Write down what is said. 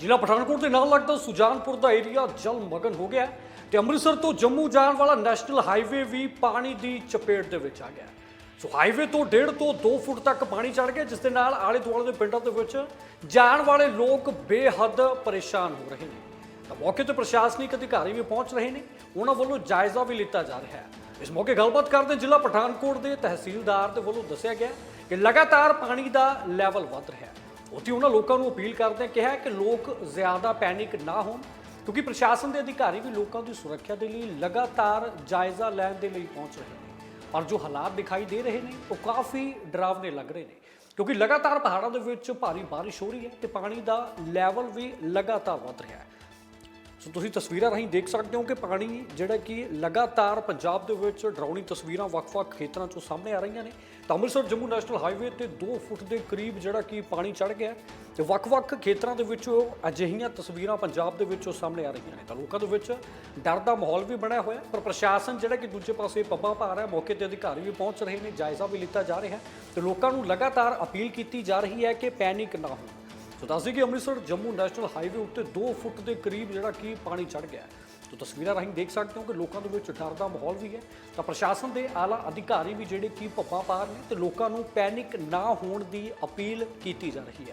ਜ਼ਿਲ੍ਹਾ ਪਠਾਨਕੋਟ ਦੇ ਨਾਲ ਲੱਗਦਾ ਸੁਜਾਨਪੁਰ ਦਾ ਏਰੀਆ ਜਲ ਮਗਨ ਹੋ ਗਿਆ ਹੈ ਤੇ ਅੰਮ੍ਰਿਤਸਰ ਤੋਂ ਜੰਮੂ ਜਾਣ ਵਾਲਾ ਨੈਸ਼ਨਲ ਹਾਈਵੇ ਵੀ ਪਾਣੀ ਦੀ ਚਪੇਟ ਦੇ ਵਿੱਚ ਆ ਗਿਆ ਸੋ ਹਾਈਵੇ ਤੋਂ 1.5 ਤੋਂ 2 ਫੁੱਟ ਤੱਕ ਪਾਣੀ ਚੜ ਗਿਆ, ਜਿਸ ਦੇ ਨਾਲ ਆਲੇ ਦੁਆਲੇ ਦੇ ਪਿੰਡਾਂ ਦੇ ਵਿੱਚ ਜਾਣ ਵਾਲੇ ਲੋਕ ਬੇਹੱਦ ਪਰੇਸ਼ਾਨ ਹੋ ਰਹੇ ਨੇ। ਤਾਂ ਮੌਕੇ ਤੇ ਪ੍ਰਸ਼ਾਸਨਿਕ ਅਧਿਕਾਰੀ ਵੀ ਪਹੁੰਚ ਰਹੇ ਨੇ। ਉਹਨਾਂ ਵੱਲੋਂ ਜਾਇਜ਼ਾ ਵੀ ਲਿੱਤਾ ਜਾ ਰਿਹਾ ਹੈ। ਇਸ ਮੌਕੇ ਗੱਲਬਾਤ ਕਰਦੇ ਜ਼ਿਲ੍ਹਾ ਪਠਾਨਕੋਟ ਦੇ ਤਹਿਸੀਲਦਾਰ ਦੇ ਵੱਲੋਂ ਦੱਸਿਆ ਗਿਆ ਕਿ ਲਗਾਤਾਰ ਪਾਣੀ ਦਾ ਲੈਵਲ ਵੱਧ ਰਿਹਾ ਹੈ। ਉੱਥੇ ਉਹਨਾਂ ਲੋਕਾਂ ਨੂੰ ਅਪੀਲ ਕਰਦੇ ਕਿਹਾ ਕਿ ਲੋਕ ਜ਼ਿਆਦਾ ਪੈਨਿਕ ਨਾ ਹੋਣ, ਕਿਉਂਕਿ ਪ੍ਰਸ਼ਾਸਨ ਦੇ ਅਧਿਕਾਰੀ ਵੀ ਲੋਕਾਂ ਦੀ ਸੁਰੱਖਿਆ ਦੇ ਲਈ ਲਗਾਤਾਰ ਜਾਇਜ਼ਾ ਲੈਣ ਦੇ ਲਈ ਪਹੁੰਚ ਰਹੇ ਨੇ। ਪਰ ਜੋ ਹਾਲਾਤ ਦਿਖਾਈ ਦੇ ਰਹੇ ਨੇ, ਉਹ ਕਾਫੀ ਡਰਾਵਨੇ ਲੱਗ ਰਹੇ ਨੇ, ਕਿਉਂਕਿ ਲਗਾਤਾਰ ਪਹਾੜਾਂ ਦੇ ਵਿੱਚ ਭਾਰੀ ਬਾਰਿਸ਼ ਹੋ ਰਹੀ ਹੈ ਤੇ ਪਾਣੀ ਦਾ ਲੈਵਲ ਵੀ ਲਗਾਤਾਰ ਵੱਧ ਰਿਹਾ ਹੈ। ਸੋ ਤੁਸੀਂ ਤਸਵੀਰਾਂ ਰਾਹੀਂ ਦੇਖ ਸਕਦੇ ਹੋ ਕਿ ਪਾਣੀ ਜਿਹੜਾ ਕਿ ਲਗਾਤਾਰ ਪੰਜਾਬ ਦੇ ਵਿੱਚ ਡਰਾਉਣੀ ਤਸਵੀਰਾਂ ਵੱਖ-ਵੱਖ ਖੇਤਰਾਂ ਚੋਂ ਸਾਹਮਣੇ ਆ ਰਹੀਆਂ ਨੇ। ਤਾਂ ਅੰਮ੍ਰਿਤਸਰ ਜੰਮੂ ਨੈਸ਼ਨਲ ਹਾਈਵੇ ਤੇ 2 ਫੁੱਟ ਦੇ ਕਰੀਬ ਜਿਹੜਾ ਕਿ ਪਾਣੀ ਚੜ ਗਿਆ ਹੈ ਤੇ ਵੱਖ-ਵੱਖ ਖੇਤਰਾਂ ਦੇ ਵਿੱਚੋਂ ਅਜਿਹੀਆਂ ਤਸਵੀਰਾਂ ਪੰਜਾਬ ਦੇ ਵਿੱਚੋਂ ਸਾਹਮਣੇ ਆ ਰਹੀਆਂ ਨੇ। ਤਾਂ ਲੋਕਾਂ ਦੇ ਵਿੱਚ ਡਰ ਦਾ ਮਾਹੌਲ ਵੀ ਬਣਿਆ ਹੋਇਆ ਪਰ ਪ੍ਰਸ਼ਾਸਨ ਜਿਹੜਾ ਕਿ ਦੂਜੇ ਪਾਸੇ ਪੱਬਾਂ ਪਾ ਰਿਹਾ ਹੈ, ਮੌਕੇ ਤੇ ਅਧਿਕਾਰੀ ਵੀ ਪਹੁੰਚ ਰਹੇ ਨੇ ਜਾਇਜ਼ਾ ਵੀ ਲਿੱਤਾ ਜਾ ਰਿਹਾ ਹੈ ਤੇ ਲੋਕਾਂ ਨੂੰ ਲਗਾਤਾਰ ਅਪੀਲ ਕੀਤੀ ਜਾ ਰਹੀ ਹੈ ਕਿ ਪੈਨਿਕ ਨਾ ਹੋਣ। ਸੋ ਦੱਸਦੇ ਕਿ ਅੰਮ੍ਰਿਤਸਰ, ਜੰਮੂ ਨੈਸ਼ਨਲ ਹਾਈਵੇ ਉੱਤੇ 2 ਫੁੱਟ ਦੇ ਕਰੀਬ ਜਿਹੜਾ ਕਿ ਪਾਣੀ ਚੜ ਗਿਆ ਹੈ। ਤੋ ਤਸਵੀਰਾਂ ਰਾਹੀਂ ਦੇਖ ਸਕਦੇ ਹੋ ਕਿ ਲੋਕਾਂ ਦੇ ਵਿੱਚ ਡਰ ਦਾ ਮਾਹੌਲ ਵੀ ਹੈ। ਤਾਂ ਪ੍ਰਸ਼ਾਸਨ ਦੇ ਆਲਾ ਅਧਿਕਾਰੀ ਵੀ ਜਿਹੜੇ ਕਿ ਭੱਪਾਂ ਪਾਰ ਨੇ ਤੇ ਲੋਕਾਂ ਨੂੰ ਪੈਨਿਕ ਨਾ ਹੋਣ ਦੀ ਅਪੀਲ ਕੀਤੀ ਜਾ ਰਹੀ ਹੈ।